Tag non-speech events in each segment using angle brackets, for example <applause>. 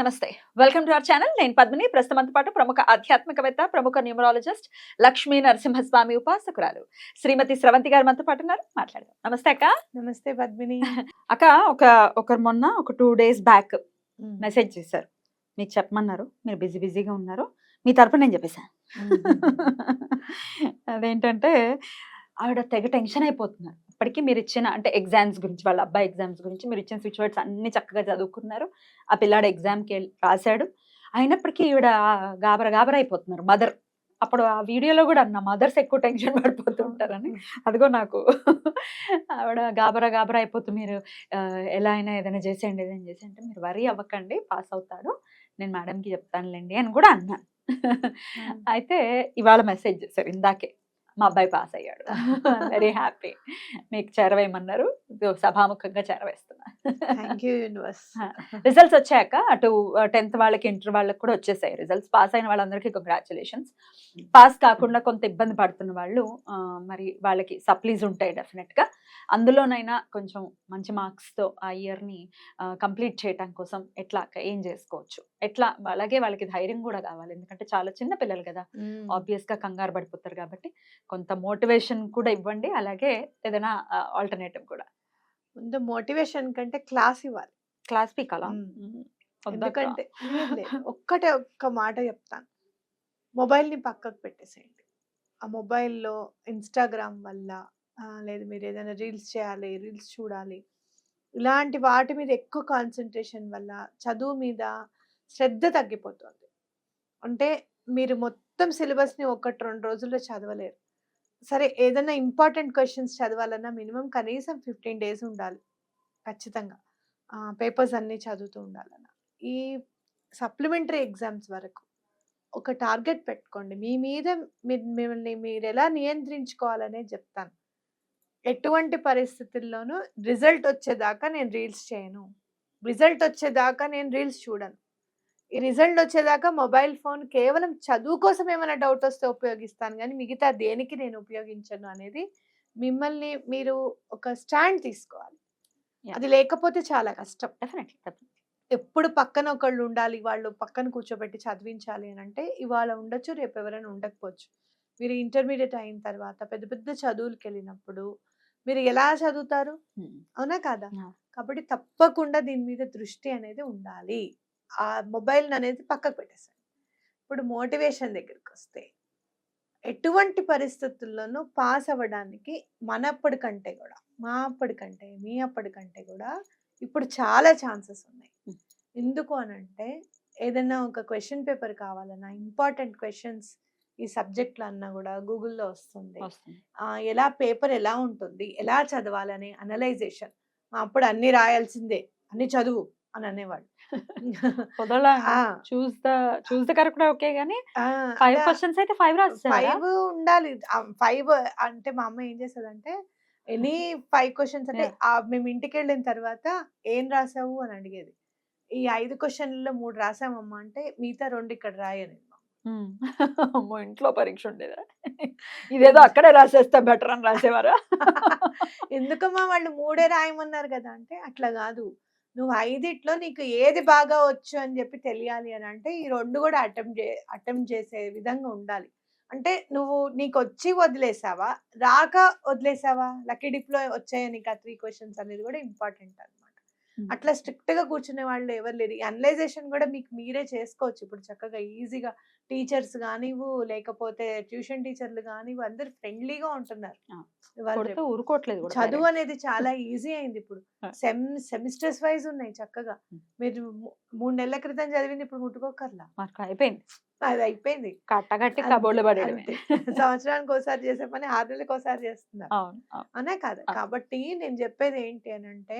నమస్తే. Welcome to our channel. నేను పద్మిని. ప్రస్తుతంతో పాటు ప్రముఖ ఆధ్యాత్మికవేత్త ప్రముఖ న్యూమరాలజిస్ట్ లక్ష్మీ నరసింహస్వామి ఉపాసకురాలు శ్రీమతి స్రవంతి గారు మనతో పాటు ఉన్నారు. మాట్లాడదాం. నమస్తే అక్క. నమస్తే పద్మిని. <laughs> అక్క ఒక ఒకరు మొన్న ఒక టూ డేస్ బ్యాక్ మెసేజ్ చేశారు. మీకు చెప్పమన్నారు. మీరు బిజీ బిజీగా ఉన్నారు. మీ తరపున నేను చెప్పేశాను. <laughs> అదేంటంటే ఆవిడ తెగ టెన్షన్ అయిపోతున్నారు. ఇప్పటికీ మీరు ఇచ్చిన అంటే ఎగ్జామ్స్ గురించి వాళ్ళ అబ్బాయి ఎగ్జామ్స్ గురించి మీరు ఇచ్చిన స్విచ్ వర్డ్స్ అన్ని చక్కగా చదువుకున్నారు. ఆ పిల్లాడు ఎగ్జామ్కి రాశాడు. అయినప్పటికీ ఈవిడ గాబర గాబర అయిపోతున్నారు. మదర్ అప్పుడు ఆ వీడియోలో కూడా నా మదర్స్ ఎక్కువ టెన్షన్ పడిపోతూ ఉంటారని. అదిగో నాకు. ఆవిడ గాబరా గాబరా అయిపోతూ మీరు ఎలా అయినా ఏదైనా చేసేయండి ఏదైనా చేసేయండి మీరు వరీ అవ్వకండి పాస్ అవుతాడు. నేను మేడంకి చెప్తానులేండి అని కూడా అన్నాను అయితే ఇవాళ మెసేజ్ చేశారు ఇందాకే. మా అబ్బాయి పాస్ అయ్యాడు. వెరీ హ్యాపీ మీకు చేరవేయమన్నారు. సభాముఖంగా చేరవేస్తున్నా. రిజల్ట్స్ <laughs> వచ్చాక అటు టెన్త్ వాళ్ళకి ఇంటర్ వాళ్ళకి కూడా వచ్చేసాయి. రిజల్ట్స్ పాస్ అయిన వాళ్ళందరికీ కంగ్రాచులేషన్స్ పాస్ కాకుండా కొంత ఇబ్బంది పడుతున్న వాళ్ళు మరి వాళ్ళకి సప్లీస్ ఉంటాయి డెఫినెట్గా. అందులోనైనా కొంచెం మంచి మార్క్స్తో ఆ ఇయర్ని కంప్లీట్ చేయటం కోసం ఎట్లా ఏం చేసుకోవచ్చు. ఎట్లా అలాగే వాళ్ళకి ధైర్యం కూడా కావాలి. ఎందుకంటే చాలా చిన్న పిల్లలు కదా. ఆబ్వియస్గా కంగారు పడిపోతారు కాబట్టి కొంత మోటివేషన్ కూడా ఇవ్వండి. అలాగే ఏదైనా ఆల్టర్నేటివ్ కూడా. ముందు మోటివేషన్ కంటే క్లాస్ ఇవ్వాలి. క్లాస్ పీక్ అలా మ్మ్. ఎందుకంటే. <laughs> ఒక్కటే ఒక్క మాట చెప్తాను. మొబైల్ని పక్కకు పెట్టేసేయండి. ఆ మొబైల్లో ఇన్స్టాగ్రామ్ వల్ల లేదు మీరు ఏదైనా రీల్స్ చేయాలి రీల్స్ చూడాలి. ఇలాంటి వాటి మీద ఎక్కువ కాన్సన్ట్రేషన్ వల్ల చదువు మీద శ్రద్ధ తగ్గిపోతుంది. అంటే మీరు మొత్తం సిలబస్ని ఒకటి రెండు రోజుల్లో చదవలేరు. సరే ఏదైనా ఇంపార్టెంట్ క్వశ్చన్స్ చదవాలన్నా మినిమం కనీసం ఫిఫ్టీన్ డేస్ ఉండాలి. ఖచ్చితంగా. పేపర్స్ అన్నీ చదువుతూ ఉండాలన్న. ఈ సప్లిమెంటరీ ఎగ్జామ్స్ వరకు ఒక టార్గెట్ పెట్టుకోండి. మీ మీద మీ- మిమ్మల్ని మీరు ఎలా నియంత్రించుకోవాలనే చెప్తాను. ఎటువంటి పరిస్థితుల్లోనూ రిజల్ట్ వచ్చేదాకా నేను రీల్స్ చేయను. రిజల్ట్ వచ్చేదాకా నేను రీల్స్ చూడను. ఈ రిజల్ట్ వచ్చేదాకా మొబైల్ ఫోన్ కేవలం చదువు కోసం ఏమైనా డౌట్ వస్తే ఉపయోగిస్తాను కానీ మిగతా దేనికి నేను ఉపయోగించను అనేది మిమ్మల్ని మీరు ఒక స్టాండ్ తీసుకోవాలి. అది లేకపోతే చాలా కష్టం. డెఫినెట్లీ. ఎప్పుడు పక్కన ఒకళ్ళు ఉండాలి వాళ్ళు పక్కన కూర్చోబెట్టి చదివించాలి అని అంటే ఇవాళ ఉండొచ్చు రేపు ఎవరైనా ఉండకపోవచ్చు. మీరు ఇంటర్మీడియట్ అయిన తర్వాత పెద్ద పెద్ద చదువులకు వెళ్ళినప్పుడు మీరు ఎలా చదువుతారు? అవునా కాదా. కాబట్టి తప్పకుండా దీని మీద దృష్టి అనేది ఉండాలి. ఆ మొబైల్ అనేది పక్కకు పెట్టేసాను ఇప్పుడు మోటివేషన్ దగ్గరికి వస్తే ఎటువంటి పరిస్థితుల్లోనూ పాస్ అవ్వడానికి మనప్పటి కంటే కూడా మా అప్పటి కంటే మీ అప్పటి కంటే కూడా ఇప్పుడు చాలా ఛాన్సెస్ ఉన్నాయి. ఎందుకు అని అంటే ఏదైనా ఒక క్వశ్చన్ పేపర్ కావాలన్నా ఇంపార్టెంట్ క్వశ్చన్స్ ఈ సబ్జెక్ట్లో అన్నా కూడా గూగుల్లో వస్తుంది. ఎలా పేపర్ ఎలా ఉంటుంది ఎలా చదవాలని అనలైజేషన్. అప్పుడు అన్ని రాయాల్సిందే అన్ని చదువు అని అనేవాడు <laughs> ఓకే గానీ ఫైవ్ క్వశ్చన్స్ అయితే ఫైవ్ ఫైవ్ ఉండాలి. ఫైవ్ అంటే మా అమ్మ ఏం చేసేదంటే ఎనీ ఫైవ్ క్వశ్చన్స్ అంటే మేము ఇంటికి వెళ్ళిన తర్వాత ఏం రాసావు అని అడిగేది. ఈ ఐదు క్వశ్చన్లలో మూడు రాసామమ్మా అంటే మిగతా రెండు ఇక్కడ రాయని. <laughs> అమ్మో! ఇంట్లో పరీక్ష ఉండేదా? ఇదేదో అక్కడే రాసేస్తే బెటర్ అని రాసేవారా? <laughs> ఎందుకమ్మా వాళ్ళు మూడే రాయమన్నారు కదా! అంటే అట్లా కాదు. నువ్వు ఐదిట్లో నీకు ఏది బాగా వచ్చు అని చెప్పి తెలియాలి అని అంటే ఈ రెండు కూడా అటెంప్ట్ చే అటెంప్ట్ చేసే విధంగా ఉండాలి. అంటే నువ్వు నీకు వచ్చి వదిలేసావా? రాక వదిలేసావా? లక్కీ డిప్లో వచ్చాయా నీకు ఆ త్రీ క్వశ్చన్స్ అనేది కూడా ఇంపార్టెంట్ అన్నమాట. అట్లా స్ట్రిక్ట్గా కూర్చునే వాళ్ళు ఎవరు లేరు. అనలైజేషన్ కూడా మీకు మీరే చేసుకోవచ్చు. ఇప్పుడు చక్కగా ఈజీగా టీచర్స్ కానివ్వు లేకపోతే ట్యూషన్ టీచర్లు కానివ్వు అందరు ఫ్రెండ్లీగా ఉంటున్నారు. ఊరుకోవట్లేదు చదువు. అనేది చాలా <laughs> ఈజీ అయింది ఇప్పుడు. సెమ్ సెమిస్టర్స్ వైజ్ ఉన్నాయి చక్కగా. మీరు మూడు నెలల క్రితం చదివింది ఇప్పుడు ముట్టుకోకర్లా అయిపోయింది అది అయిపోయింది కట్టగట్టి కబోర్డు అంతే. సంవత్సరానికి ఒకసారి చేసే పని ఆరు నెలలకు ఒకసారి చేస్తున్నారు. అనే కాదు. కాబట్టి నేను చెప్పేది ఏంటి అని అంటే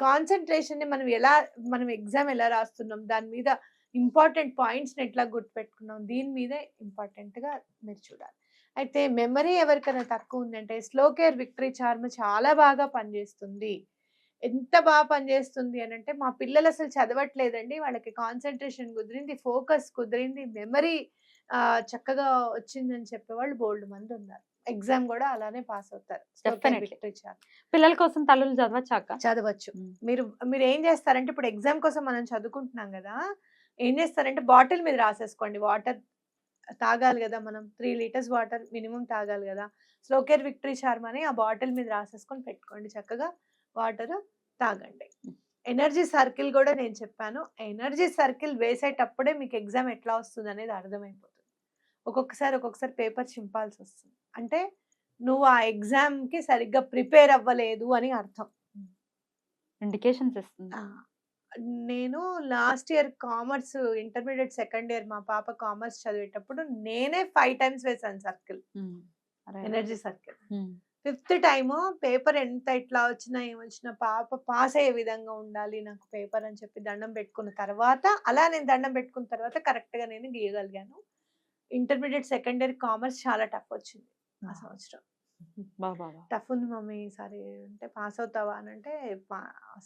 కాన్సన్ట్రేషన్ని మనం ఎలా మనం ఎగ్జామ్ ఎలా రాస్తున్నాం దాని మీద ఇంపార్టెంట్ పాయింట్స్ ఎట్లా గుర్తుపెట్టుకున్నాం? దీని మీదే ఇంపార్టెంట్గా మీరు చూడాలి. అయితే మెమరీ ఎవరికైనా తక్కువ ఉందంటే స్లో కేర్ విక్టరీ చార్మ్ చాలా బాగా పనిచేస్తుంది. ఎంత బాగా పనిచేస్తుంది అని అంటే మా పిల్లలు అసలు చదవట్లేదండి. వాళ్ళకి కాన్సన్ట్రేషన్ కుదిరింది ఫోకస్ కుదిరింది మెమరీ చక్కగా వచ్చిందని చెప్పేవాళ్ళు బోల్డ్ మంది ఉన్నారు. ఎగ్జామ్ కూడా అలానే పాస్ అవుతారు. పిల్లల కోసం తల్లులు చదవచ్చాక? చదవచ్చు. మీరు మీరు ఏం చేస్తారంటే ఇప్పుడు ఎగ్జామ్ కోసం మనం చదువుకుంటున్నాం కదా ఏం చేస్తారంటే బాటిల్ మీద రాసేసుకోండి. వాటర్ తాగాలి కదా మనం. త్రీ లీటర్స్ వాటర్ మినిమం తాగాలి కదా. స్లోకేర్ విక్టరీ చార్మ్ అని ఆ బాటిల్ మీద రాసేసుకొని పెట్టుకోండి. చక్కగా వాటర్ తాగండి. ఎనర్జీ సర్కిల్ కూడా నేను చెప్పాను. ఎనర్జీ సర్కిల్ వేసేటప్పుడే మీకు ఎగ్జామ్ ఎట్లా వస్తుంది అనేది అర్థమైపోతుంది. ఒక్కొక్కసారి ఒక్కొక్కసారి పేపర్ చింపాల్సి వస్తుంది. అంటే నువ్వు ఆ exam కి సరిగ్గా ప్రిపేర్ అవ్వలేదు అని అర్థం. ఇండికేషన్స్ ఇస్తుంది. నేను last year commerce intermediate second year మా పాప కామర్స్ చదివేటప్పుడు నేనే ఫైవ్ టైమ్స్ వేసాను circle. Energy circle. Fifth time paper ఎంత ఇట్లా వచ్చినా ఏమొచ్చినా పాప పాస్ అయ్యే విధంగా ఉండాలి నాకు పేపర్ అని చెప్పి దండం పెట్టుకున్న తర్వాత అలా నేను దండం పెట్టుకున్న తర్వాత కరెక్ట్గా నేను గీయగలిగాను ఇంటర్మీడియట్ సెకండ్ ఇయర్ కామర్స్ చాలా టఫ్ వచ్చింది ఆ సంవత్సరం. టఫ్ ఉంది మమ్మీ ఈసారి. అంటే పాస్ అవుతావా అని అంటే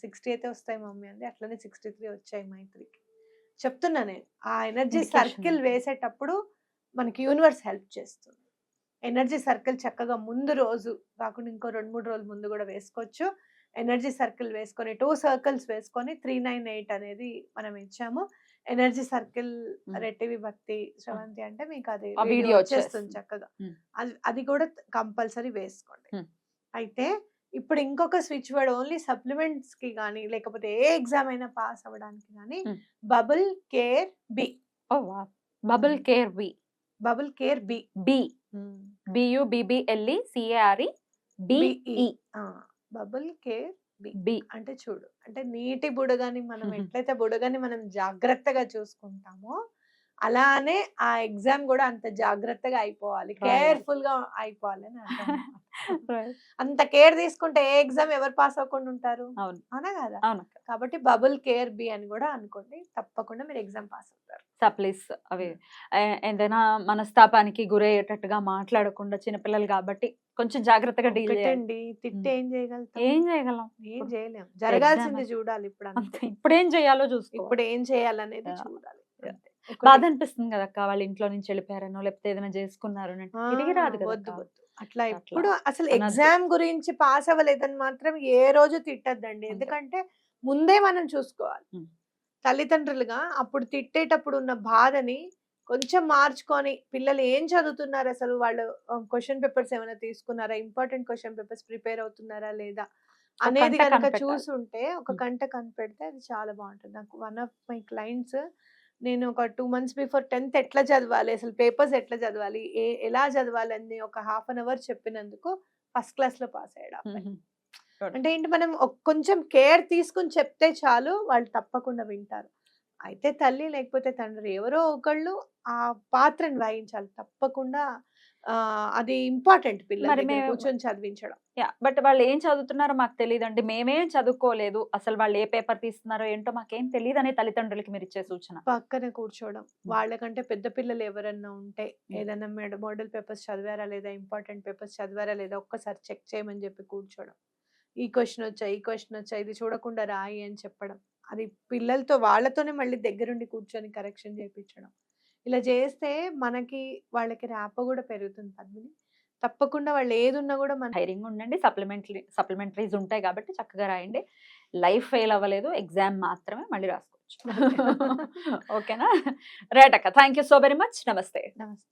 సిక్స్టీ అయితే వస్తాయి మమ్మీ అంది. అట్లనే సిక్స్టీ త్రీ వచ్చాయి మైత్రికి. చెప్తున్నా నేను. ఆ ఎనర్జీ సర్కిల్. వేసేటప్పుడు మనకి యూనివర్స్ హెల్ప్ చేస్తుంది. ఎనర్జీ సర్కిల్ చక్కగా ముందు రోజు కాకుండా ఇంకో రెండు మూడు రోజులు ముందు కూడా వేసుకోవచ్చు. ఎనర్జీ సర్కిల్ వేసుకొని టూ సర్కిల్స్ వేసుకొని త్రీ నైన్ ఎయిట్ అనేది మనం ఇచ్చాము. Energy circle. రెట్టివి భక్తి శ్రవంతి అంటే మీకు అది వీడియో వచ్చేస్తుంది. చక్కగా. అది కూడా కంపల్సరీ వేసుకోండి. అయితే ఇప్పుడు ఇంకొక స్విచ్ వర్డ్ ఓన్లీ సప్లిమెంట్స్కి కానీ లేకపోతే ఏ ఎగ్జామ్ అయినా పాస్ అవ్వడానికి కానీ. Bubble care be. Bubble care be. Bubble care be. B. B U B B L E C A R E B E bubble care be అంటే చూడు అంటే నీటి బుడగని మనం. ఎట్లయితే బుడగని మనం జాగ్రత్తగా చూసుకుంటామో అలానే ఆ ఎగ్జామ్ కూడా అంత జాగ్రత్తగా అయిపోవాలి. కేర్ఫుల్గా అయిపోవాలి. <laughs> అంత కేర్ తీసుకుంటే ఏ ఎగ్జామ్ ఎవరు పాస్ అవ్వకుండా ఉంటారు? అవును. కదా? అవును కాబట్టి బబుల్ కేర్ బి అని కూడా అనుకోండి. తప్పకుండా మీరు ఎగ్జామ్ పాస్ అవుతారు. సప్లీస్ అవి. ఏదైనా మనస్తాపానికి గురయ్యేటట్టుగా మాట్లాడకుండా చిన్నపిల్లలు కాబట్టి కొంచెం జాగ్రత్తగా డీల్ ఒకటండి. తిట్టి ఏం చేయగలుగుతాం? ఏం చేయగలం? ఏం చేయలేం. జరగాల్సింది చూడాలి ఇప్పుడు అంతే. ఇప్పుడు ఏం చేయాలో చూసుకో. ఇప్పుడు ఏం చేయాలనేది. చూడాలి. బాధ అనిపిస్తుంది కదా అక్క వాళ్ళ ఇంట్లో నుంచి వెళ్ళిపోయారనో లేకపోతే ఏదైనా చేసుకున్నారు తిరిగి రాదు వద్దు అట్లా ఇప్పుడు అసలు. ఎగ్జామ్ గురించి పాస్ అవ్వలేదని మాత్రం ఏ రోజు తిట్టద్దండి. ఎందుకంటే ముందే మనం చూసుకోవాలి. తల్లిదండ్రులుగా అప్పుడు తిట్టేటప్పుడు ఉన్న బాధని కొంచెం మార్చుకొని పిల్లలు ఏం చదువుతున్నారు అసలు? వాళ్ళు క్వశ్చన్ పేపర్స్ ఏమైనా తీసుకున్నారా? ఇంపార్టెంట్ క్వశ్చన్ పేపర్స్ ప్రిపేర్ అవుతున్నారా లేదా? అనేది కంట కనుక. చూసుంటే ఒక. గంట కనిపెడితే అది చాలా బాగుంటుంది. నాకు వన్ ఆఫ్ మై క్లయింట్స్ నేను ఒక టూ మంత్స్ బిఫోర్ టెన్త్ ఎట్లా చదవాలి? అసలు పేపర్స్ ఎట్లా చదవాలి? ఏ ఎలా చదవాలి? అని ఒక హాఫ్ అన్ అవర్ చెప్పినందుకు ఫస్ట్ క్లాస్లో పాస్ అయ్యాడు. అంటే ఏంటి మనం కొంచెం కేర్ తీసుకుని చెప్తే చాలు వాళ్ళు తప్పకుండా వింటారు. అయితే తల్లి లేకపోతే తండ్రి ఎవరో ఒకళ్ళు ఆ పాత్రను వహించాలి తప్పకుండా అది ఇంపార్టెంట్ పిల్లల కూర్చొని చదివించడం. యా బట్ వాళ్ళు ఏం చదువుతున్నారో మాకు తెలియదండి మేమేం చదువుకోలేదు. అసలు వాళ్ళు ఏ పేపర్ తీస్తున్నారో ఏంటో మాకేం తెలియదు అనే తల్లిదండ్రులకి మీరు ఇచ్చే సూచన. పక్కన కూర్చోవడం. వాళ్ళకంటే పెద్ద పిల్లలు ఎవరన్నా ఉంటే ఏదైనా మోడల్ పేపర్స్ చదివారా లేదా ఇంపార్టెంట్ పేపర్స్ చదివారా లేదా ఒక్కసారి చెక్ చేయమని చెప్పి కూర్చోవడం. ఈ క్వశ్చన్ వచ్చా ఈ క్వశ్చన్ వచ్చా ఇది చూడకుండా రాయి అని చెప్పడం. అది పిల్లలతో వాళ్ళతోనే మళ్ళీ దగ్గరుండి కూర్చొని కరెక్షన్ చేయించడం ఇలా చేస్తే మనకి వాళ్ళకి ర్యాప కూడా పెరుగుతుంది పద్మిని. తప్పకుండా వాళ్ళు ఏది ఉన్నా కూడా మన ధైర్యంగా ఉండండి. సప్లిమెంటరీ సప్లిమెంటరీస్ ఉంటాయి కాబట్టి చక్కగా రాయండి. లైఫ్ ఫెయిల్ అవ్వలేదు. ఎగ్జామ్ మాత్రమే మళ్ళీ రాసుకోవచ్చు. <laughs> ఓకేనా? రైట్ అక్క thank you so very much. నమస్తే. నమస్తే.